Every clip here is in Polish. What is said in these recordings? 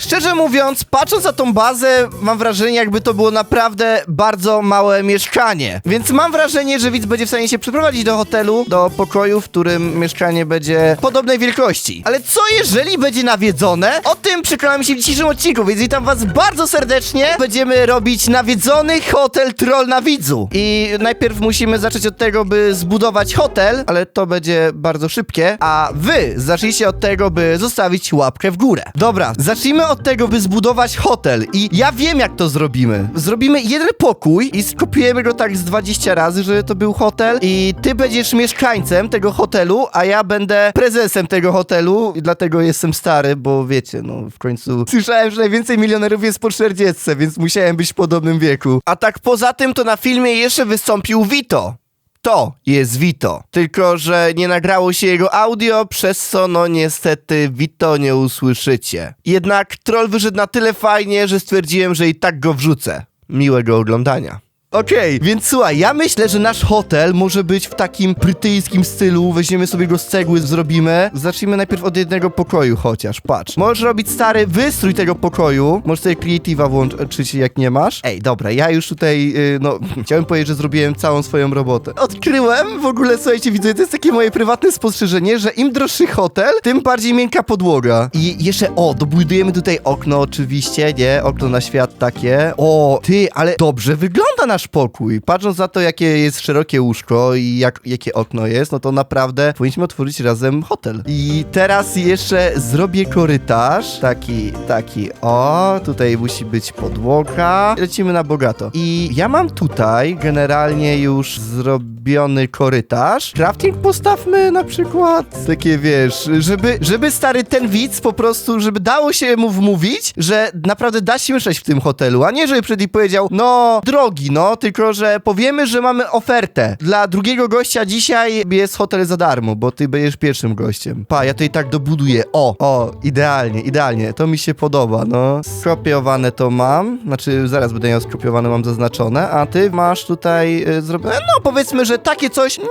Szczerze mówiąc, patrząc na tą bazę, mam wrażenie, jakby to było naprawdę bardzo małe mieszkanie. Więc mam wrażenie, że widz będzie w stanie się przeprowadzić do hotelu, do pokoju, w którym mieszkanie będzie podobnej wielkości. Ale co jeżeli będzie nawiedzone? O tym przekonamy się w dzisiejszym odcinku, więc witam was bardzo serdecznie. Będziemy robić nawiedzony hotel troll na widzu. I najpierw musimy zacząć od tego, by zbudować hotel, ale to będzie bardzo szybkie, a wy zacznijcie od tego, by zostawić łapkę w górę. Dobra, zacznijmy od tego, by zbudować hotel i ja wiem jak to zrobimy. Zrobimy jeden pokój i skopiujemy go tak z 20 razy, żeby to był hotel i ty będziesz mieszkańcem tego hotelu, a ja będę prezesem tego hotelu i dlatego jestem stary, bo wiecie, no w końcu słyszałem, że najwięcej milionerów jest po 40, więc musiałem być w podobnym wieku. A tak poza tym to na filmie jeszcze wystąpił Vito. To jest Vito. Tylko, że nie nagrało się jego audio, przez co no niestety Vito nie usłyszycie. Jednak troll wyszedł na tyle fajnie, że stwierdziłem, że i tak go wrzucę. Miłego oglądania. Okej, więc słuchaj, ja myślę, że nasz hotel może być w takim brytyjskim stylu. Weźmiemy sobie go z cegły, zrobimy. Zacznijmy najpierw od jednego pokoju chociaż, patrz. Możesz robić stary wystrój tego pokoju. Możesz sobie Creative'a włączyć, jak nie masz. Ej, dobra, ja już tutaj, y, no, chciałem powiedzieć, że zrobiłem całą swoją robotę. Odkryłem, w ogóle, słuchajcie, widzę, to jest takie moje prywatne spostrzeżenie, że im droższy hotel, tym bardziej miękka podłoga. I jeszcze, o, dobudujemy tutaj okno oczywiście, nie? Okno na świat takie. O, ty, ale dobrze wygląda nasz pokój. Patrząc na to, jakie jest szerokie łóżko i jak, jakie okno jest, no to naprawdę powinniśmy otworzyć razem hotel. I teraz jeszcze zrobię korytarz. Taki, taki, o, tutaj musi być podłoga. Lecimy na bogato. I ja mam tutaj generalnie już korytarz. Crafting postawmy na przykład. Takie wiesz, żeby, żeby stary ten widz po prostu, żeby dało się mu wmówić, że naprawdę da się mieszkać w tym hotelu, a nie żeby i powiedział, no drogi, no, tylko że powiemy, że mamy ofertę. Dla drugiego gościa dzisiaj jest hotel za darmo, bo ty będziesz pierwszym gościem. Pa, ja tutaj tak dobuduję. O, o, idealnie, idealnie. To mi się podoba, no. Skopiowane to mam. Znaczy, zaraz będę miał skopiowane, mam zaznaczone, a ty masz tutaj y, zrobione, no powiedzmy, że takie coś, nie,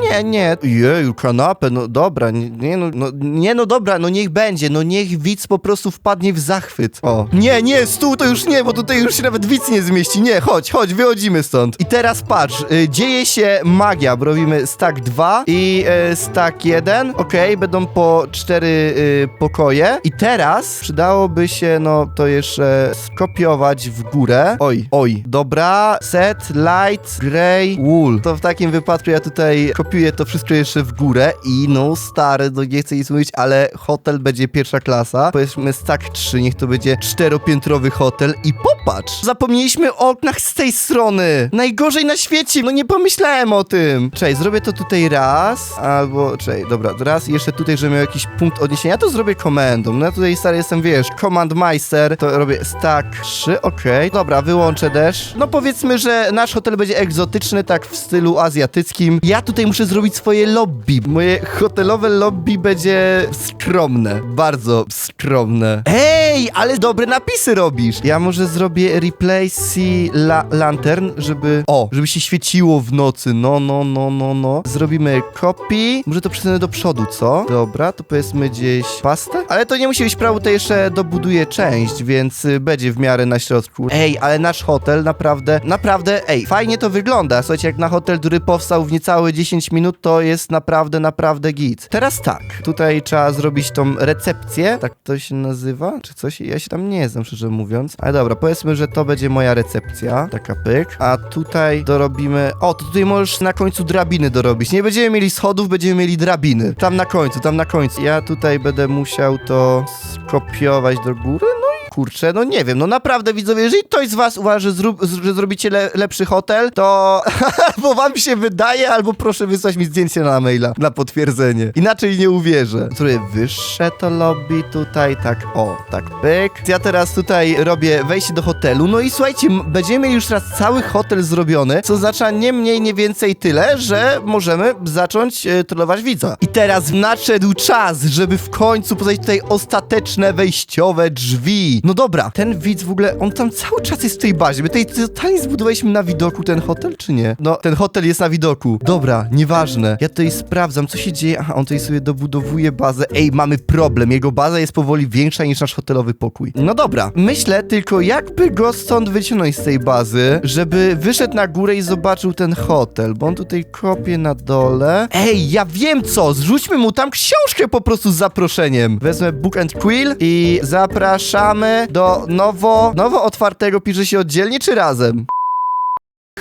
nie, nie. Jeju, kanapę, no dobra, nie, no, no, nie, no dobra, no niech będzie, no niech widz po prostu wpadnie w zachwyt. O. Nie, nie, stół to już nie, bo tutaj już się nawet widz nie zmieści. Nie, chodź, chodź, wychodzimy stąd. I teraz patrz, y, dzieje się magia, bo robimy stack 2 i y, stack 1. Okej, będą po cztery y, pokoje. I teraz przydałoby się, no to jeszcze skopiować w górę. Oj, oj, dobra. Set, light, grey, wool. To w takim wypadku ja tutaj kopiuję to wszystko jeszcze w górę i no stary, no nie chcę nic mówić, ale hotel będzie pierwsza klasa. Powiedzmy stack 3, niech to będzie czteropiętrowy hotel i popatrz! Zapomnieliśmy o oknach z tej strony! Najgorzej na świecie! No nie pomyślałem o tym! Czekaj, zrobię to tutaj raz, albo, czekaj, dobra, raz jeszcze tutaj, żeby miał jakiś punkt odniesienia, to zrobię komendą. No ja tutaj stary jestem, wiesz, command meister, to robię stack 3, okej. Dobra, wyłączę deszcz. No powiedzmy, że nasz hotel będzie egzotyczny, tak w stylu azjatyckim. Ja tutaj muszę zrobić swoje lobby. Moje hotelowe lobby będzie skromne, bardzo skromne. Ej, ale dobre napisy robisz. Ja może zrobię replace la lantern, żeby, o, żeby się świeciło w nocy. No, no, no, no, no. Zrobimy copy. Może to przesunę do przodu, co? Dobra, to powiedzmy gdzieś pastę. Ale to nie musi być prawo, to jeszcze dobuduję część, więc y, będzie w miarę na środku. Ej, ale nasz hotel naprawdę, naprawdę, ej, fajnie to wygląda. Słuchajcie, jak na hotel, który powstał w niecałe 10 minut, to jest naprawdę, naprawdę git. Teraz tak, tutaj trzeba zrobić tą recepcję, tak to się nazywa, czy coś? Ja się tam nie znam, szczerze mówiąc. Ale dobra, powiedzmy, że to będzie moja recepcja, taka pyk. A tutaj dorobimy, o, to tutaj możesz na końcu drabiny dorobić. Nie będziemy mieli schodów, będziemy mieli drabiny. Tam na końcu, tam na końcu. Ja tutaj będę musiał to skopiować do góry, kurczę, no nie wiem, no naprawdę widzowie, jeżeli ktoś z was uważa, że, zrób, że zrobicie le, lepszy hotel, to albo wam się wydaje, albo proszę wysłać mi zdjęcie na maila, na potwierdzenie. Inaczej nie uwierzę. Zrobię wyższe to lobby tutaj, tak, o, tak, pyk. Ja teraz tutaj robię wejście do hotelu, no i słuchajcie, będziemy już raz cały hotel zrobiony, co oznacza nie mniej, nie więcej tyle, że możemy zacząć e, trollować widza. I teraz nadszedł czas, żeby w końcu poznać tutaj ostateczne wejściowe drzwi. No dobra, ten widz w ogóle, on tam cały czas jest w tej bazie. My tutaj totalnie zbudowaliśmy na widoku ten hotel, czy nie? No, ten hotel jest na widoku. Dobra, nieważne. Ja tutaj sprawdzam, co się dzieje. Aha, on tutaj sobie dobudowuje bazę. Ej, mamy problem. Jego baza jest powoli większa niż nasz hotelowy pokój. No dobra, myślę tylko, jakby go stąd wyciągnąć z tej bazy, żeby wyszedł na górę i zobaczył ten hotel, bo on tutaj kopie na dole. Ej, ja wiem co! Zrzućmy mu tam książkę po prostu z zaproszeniem. Wezmę Book and Quill i zapraszamy do nowo, nowo otwartego, pisze się oddzielnie czy razem?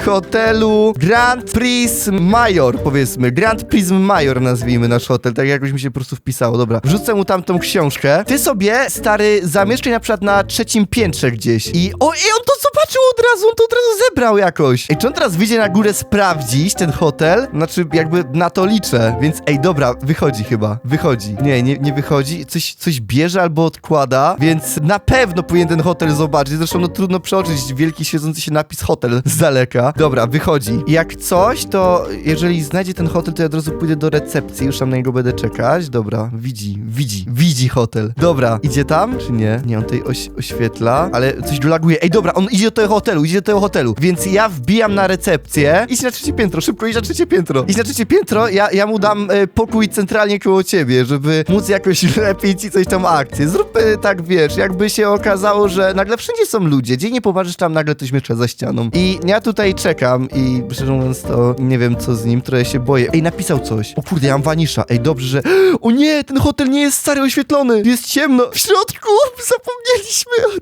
Hotelu Grand Prism Major, powiedzmy. Grand Prism Major nazwijmy nasz hotel, tak jakoś mi się po prostu wpisało. Dobra, wrzucę mu tam tą książkę. Ty sobie, stary, zamieszkaj na przykład na trzecim piętrze gdzieś i... O, i on to zobaczył od razu, on to od razu zebrał jakoś. Ej, czy on teraz wyjdzie na górę sprawdzić ten hotel? Znaczy, jakby na to liczę, więc ej, dobra, wychodzi chyba, wychodzi. Nie, nie, nie wychodzi, coś, coś bierze albo odkłada, więc na pewno powinien ten hotel zobaczyć. Zresztą, no trudno przeoczyć wielki świecący się napis hotel z daleka. Dobra, wychodzi. Jak coś, to jeżeli znajdzie ten hotel, to ja od razu pójdę do recepcji, już tam na niego będę czekać. Dobra, widzi, widzi, widzi hotel. Dobra, idzie tam, czy nie? Nie, on tutaj oś oświetla, ale coś laguje. Ej, dobra, on idzie do tego hotelu, idzie do tego hotelu, więc ja wbijam na recepcję. Idź na trzecie piętro, szybko idź na trzecie piętro. Idź na trzecie piętro, ja, ja mu dam e, pokój centralnie koło ciebie, żeby móc jakoś lepiej ci coś tam akcję. Zrób e, tak, wiesz, jakby się okazało, że nagle wszędzie są ludzie, gdzie nie popatrzysz tam nagle ktoś mieszka za ścianą. I ja tutaj czekam i szczerze mówiąc to nie wiem co z nim, trochę się boję. Ej, napisał coś. O kurde, ja mam wanisza. Ej, dobrze, że... O nie, ten hotel nie jest stary oświetlony. Jest ciemno. W środku zapomnieliśmy.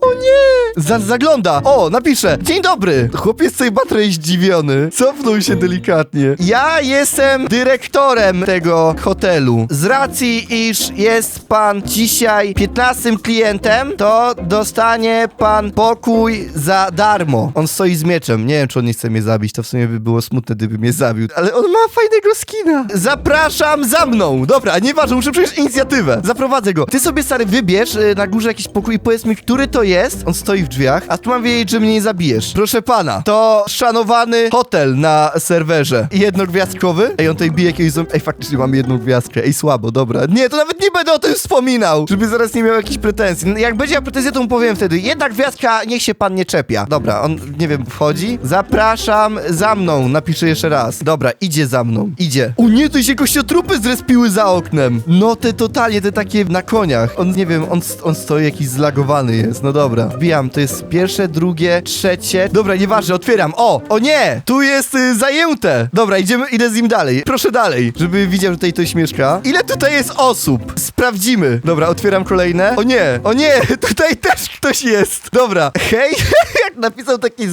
O nie! Za zagląda! O, napiszę! Dzień dobry! Chłopiec tej batry zdziwiony. Cofnął się delikatnie. Ja jestem dyrektorem tego hotelu. Z racji, iż jest pan dzisiaj 15 klientem, to dostanie pan pokój za darmo. On stoi z mieczem. Nie wiem, czy on nie chce mnie zabić. To w sumie by było smutne, gdyby mnie zabił. Ale on ma fajnego skina. Zapraszam za mną! Dobra, nieważne, muszę przyjąć inicjatywę. Zaprowadzę go. Ty sobie, stary, wybierz y, na górze jakiś pokój i powiedz mi, który to jest. On stoi w drzwiach, a tu mam wiedzieć, że mnie nie zabijesz. Proszę pana, to szanowany hotel na serwerze. Jednogwiazdkowy? Ej, on tutaj bije jakiegoś zombie. Ej, faktycznie mamy jedną gwiazdkę. Ej, słabo, dobra. Nie, to nawet nie będę o tym wspominał, żeby zaraz nie miał jakichś pretensji. Jak będzie miał pretensje, to mu powiem wtedy. Jedna gwiazdka, niech się pan nie czepia. Dobra, on, nie wiem, wchodzi. Zapraszam za mną. Napiszę jeszcze raz. Dobra, idzie za mną. Idzie. O nie, tu się kościotrupy zrespiły za oknem. No te totalnie, te takie na koniach. On, nie wiem, on, on stoi jakiś zlagowany jest. No dobra. Wbijam, to jest pierwsze, drugie, trzecie. Dobra, nieważne, otwieram. O, o nie! Tu jest y, zajęte. Dobra, idziemy, idę z nim dalej. Proszę dalej, żeby widział, że tutaj ktoś mieszka. Ile tutaj jest osób? Sprawdzimy. Dobra, otwieram kolejne. O nie, o nie, tutaj też ktoś jest. Dobra, hej, jak napisał taki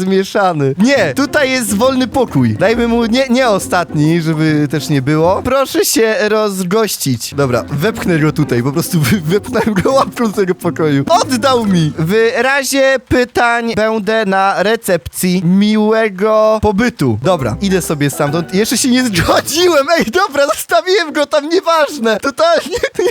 Nie, tutaj jest wolny pokój. Dajmy mu nie, nie ostatni, żeby też nie było. Proszę się rozgościć. Dobra, wepchnę go tutaj, po prostu wy- wepchnąłem go łapką do tego pokoju. Oddał mi. W razie pytań będę na recepcji. Miłego pobytu. Dobra, idę sobie stamtąd. Jeszcze się nie zgodziłem. Ej, dobra, zostawiłem go tam, nieważne. Totalnie nie...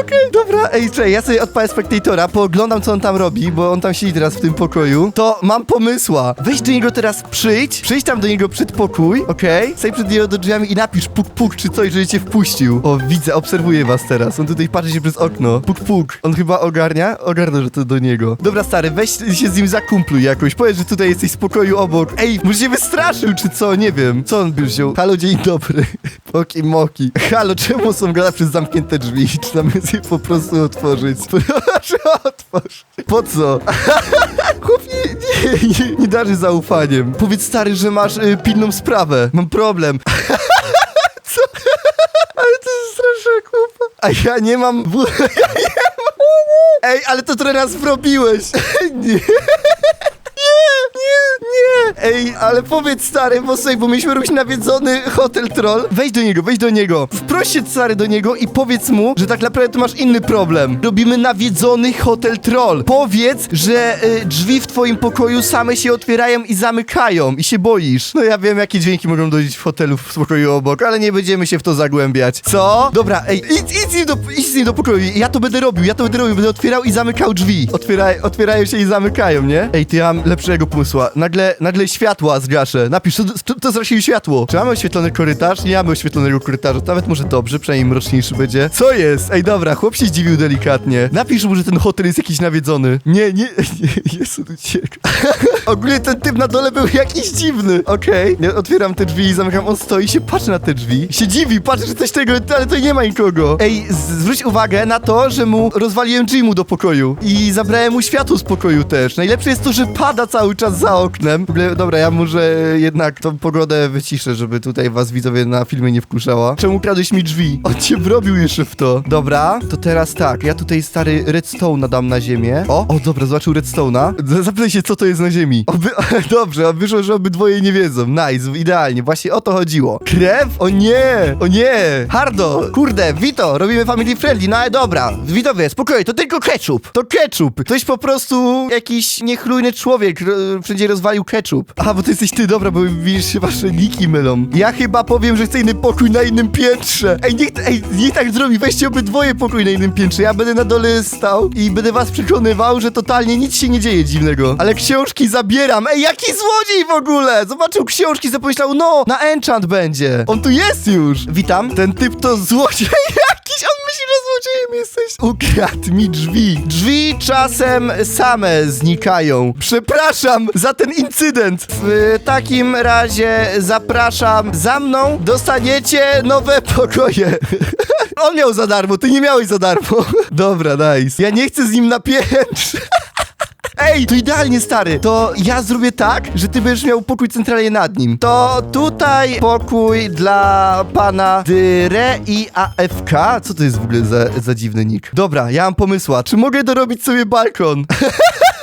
Okej, dobra, ej, czekaj, ja sobie odpalę spektatora, pooglądam, co on tam robi, bo on tam siedzi teraz w tym pokoju. To mam pomysła. Weź do niego teraz przyjdź, przyjdź tam do niego przed pokój, okej? Okay? przed niego do drzwiami i napisz puk puk czy coś, żeby cię wpuścił. O, widzę, obserwuję was teraz. On tutaj patrzy się przez okno. Puk puk. On chyba ogarnia? Ogarnę, że to do niego. Dobra, stary, weź się z nim zakumpluj jakoś. Powiedz, że tutaj jesteś z pokoju obok. Ej, może się wystraszył, czy co? Nie wiem. Co on by wziął? Halo, dzień dobry. Poki moki. Halo, czemu są gada przez zamknięte drzwi? Czy nam jest je po prostu otworzyć? Proszę, otworz. Po co? Chłop nie, nie, nie, nie darzy zaufaniem. Powiedz stary, że masz y, pilną sprawę. Mam problem. Co? Ale to jest straszne, chłopa. A ja nie mam... Ej, ale to trochę. Nie, nie, nie! Ej, ale powiedz stary, bo sobie, bo mieliśmy robić nawiedzony hotel troll. Wejdź do niego, wejdź do niego. Wproś się stary do niego i powiedz mu, że tak naprawdę tu masz inny problem. Robimy nawiedzony hotel troll. Powiedz, że y, drzwi w twoim pokoju same się otwierają i zamykają i się boisz. No ja wiem, jakie dźwięki mogą dojść w hotelu w pokoju obok, ale nie będziemy się w to zagłębiać. Co? Dobra, ej, idź, idź, z nim do, idź z nim do pokoju. Ja to będę robił, ja to będę robił, będę otwierał i zamykał drzwi. Otwiera, otwierają się i zamykają, nie? Ej, ty ja mam lepszego pomysła. Nagle, nagle światła zgaszę. Napisz, to, to, to światło. Czy mamy oświetlony korytarz? Nie mamy oświetlonego korytarza, to nawet może dobrze, przynajmniej mroczniejszy będzie. Co jest? Ej, dobra, chłop się zdziwił delikatnie. Napisz mu, że ten hotel jest jakiś nawiedzony. Nie, nie, nie, Jezu, uciekł. Ogólnie ten typ na dole był jakiś dziwny. Okej, ja otwieram te drzwi i zamykam, on stoi się patrzy na te drzwi. Się dziwi, patrzy, że coś tego, ale to nie ma nikogo. Ej, zwróć uwagę na to, że mu rozwaliłem drzwi mu do pokoju i zabrałem mu światło z pokoju też. Najlepsze jest to, że pada cały czas za oknem. W ogóle, dobra, ja może jednak tą pogodę wyciszę, żeby tutaj was widzowie na filmie nie wkurzała. Czemu kradłeś mi drzwi? On cię wrobił jeszcze w to. Dobra, to teraz tak, ja tutaj stary redstone nadam na ziemię. O, o dobra, zobaczył redstone'a. Zapytaj się, co to jest na ziemi. Oby, dobrze, a wyszło, że obydwoje nie wiedzą. Nice, idealnie, właśnie o to chodziło. Krew? O nie, o nie. Hardo, kurde, Vito, robimy family friendly, no ale dobra. Widzowie, spokojnie, to tylko ketchup. To ketchup. Ktoś po prostu, jakiś niechlujny człowiek wszędzie rozwalił ketchup. A, bo to jesteś ty, dobra, bo widzisz się wasze niki mylą. Ja chyba powiem, że chcę inny pokój na innym piętrze. Ej, niech, ej, niech tak zrobi, weźcie obydwoje pokój na innym piętrze. Ja będę na dole stał i będę was przekonywał, że totalnie nic się nie dzieje dziwnego. Ale książki zabieram. Ej, jaki złodziej w ogóle! Zobaczył książki, zapomniał, no, na enchant będzie. On tu jest już. Witam. Ten typ to złodziej myśli, że złodziejem jesteś. Ukradł mi drzwi. Drzwi czasem same znikają. Przepraszam za ten incydent. W takim razie zapraszam za mną. Dostaniecie nowe pokoje. On miał za darmo, ty nie miałeś za darmo. Dobra, nice. Ja nie chcę z nim na. Ej, to idealnie stary. To ja zrobię tak, że ty będziesz miał pokój centralnie nad nim. To tutaj pokój dla pana Dyre i AFK. Co to jest w ogóle za, za dziwny nick? Dobra, ja mam pomysła. Czy mogę dorobić sobie balkon?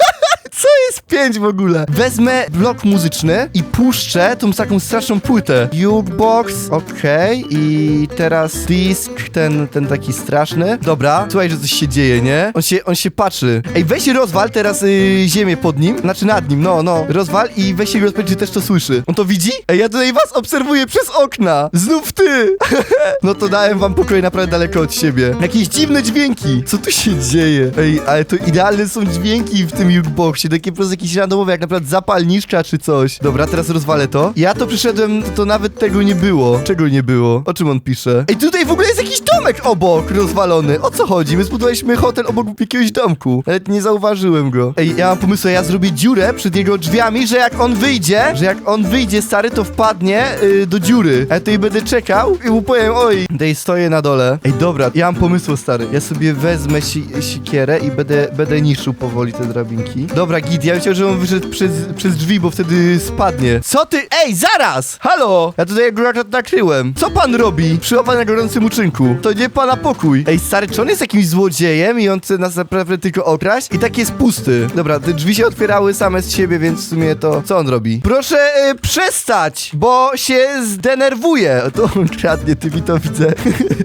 Jest pięć w ogóle? Wezmę blok muzyczny i puszczę tą taką straszną płytę. Jukebox, okej. I teraz disk, ten, ten taki straszny. Dobra, słuchaj, że coś się dzieje, nie? On się, on się patrzy. Ej, weź i rozwal teraz y, ziemię pod nim, znaczy nad nim, no, no. Rozwal i weź się rozpędź, czy też to słyszy. On to widzi? Ej, ja tutaj was obserwuję przez okna. Znów ty! no to dałem wam pokój naprawdę daleko od siebie. Jakieś dziwne dźwięki. Co tu się dzieje? Ej, ale to idealne są dźwięki w tym jukeboxie. Takie prostu jakieś randomowe, jak na przykład zapalniczka czy coś. Dobra, teraz rozwalę to. Ja to przyszedłem, to, to nawet tego nie było. Czego nie było? O czym on pisze? Ej, tutaj w ogóle jest jakiś domek obok rozwalony. O co chodzi? My zbudowaliśmy hotel obok jakiegoś domku. Nawet nie zauważyłem go. Ej, ja mam pomysł, ja zrobię dziurę przed jego drzwiami, że jak on wyjdzie, że jak on wyjdzie, stary, to wpadnie y, do dziury. A ja tutaj będę czekał i mu powiem, oj, tutaj stoję na dole. Ej, dobra, ja mam pomysł, stary. Ja sobie wezmę si sikierę i będę, będę niszczył powoli te drabinki. Dobra, git, ja myślałem, że on wyszedł przez, przez drzwi, bo wtedy spadnie. Co ty? Ej, zaraz! Halo! Ja tutaj akurat nakryłem. Co pan robi? Przyłapany na gorącym uczynku. To nie pana pokój. Ej, stary, czy on jest jakimś złodziejem i on chce nas naprawdę tylko okraść? I tak jest pusty. Dobra, te drzwi się otwierały same z siebie, więc w sumie to... Co on robi? Proszę y, przestać, bo się zdenerwuje. To on kradnie, ty mi to widzę.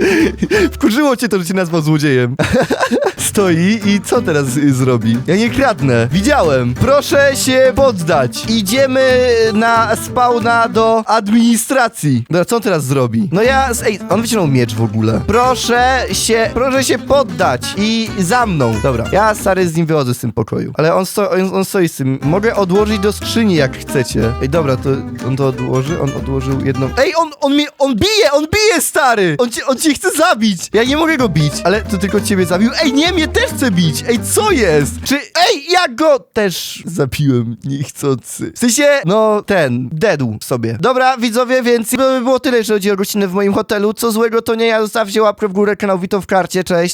Wkurzyło cię to, że cię nazwał złodziejem. Stoi i co teraz y, zrobi? Ja nie kradnę. Widziałem. Proszę się poddać. Idziemy na spawna do administracji. Dobra, co on teraz zrobi? No ja... Ej, on wyciągnął miecz w ogóle. Proszę się... Proszę się poddać. I za mną. Dobra, ja stary z nim wychodzę z tym pokoju. Ale on, sto, on, on stoi z tym. Mogę odłożyć do skrzyni, jak chcecie. Ej, dobra, to on to odłoży. On odłożył jedną... Ej, on, on mnie... On bije! On bije, stary! On cię, on cię chce zabić! Ja nie mogę go bić. Ale to tylko ciebie zabił. Ej, nie, mnie też chce bić! Ej, co jest? Czy... Ej, ja go też zabiłem niechcący. W sensie, no, ten, dedł sobie. Dobra, widzowie, więc by było tyle, jeżeli chodzi o gościnę w moim hotelu. Co złego, to nie ja. Zostawcie łapkę w górę, kanał Wito w karcie, cześć.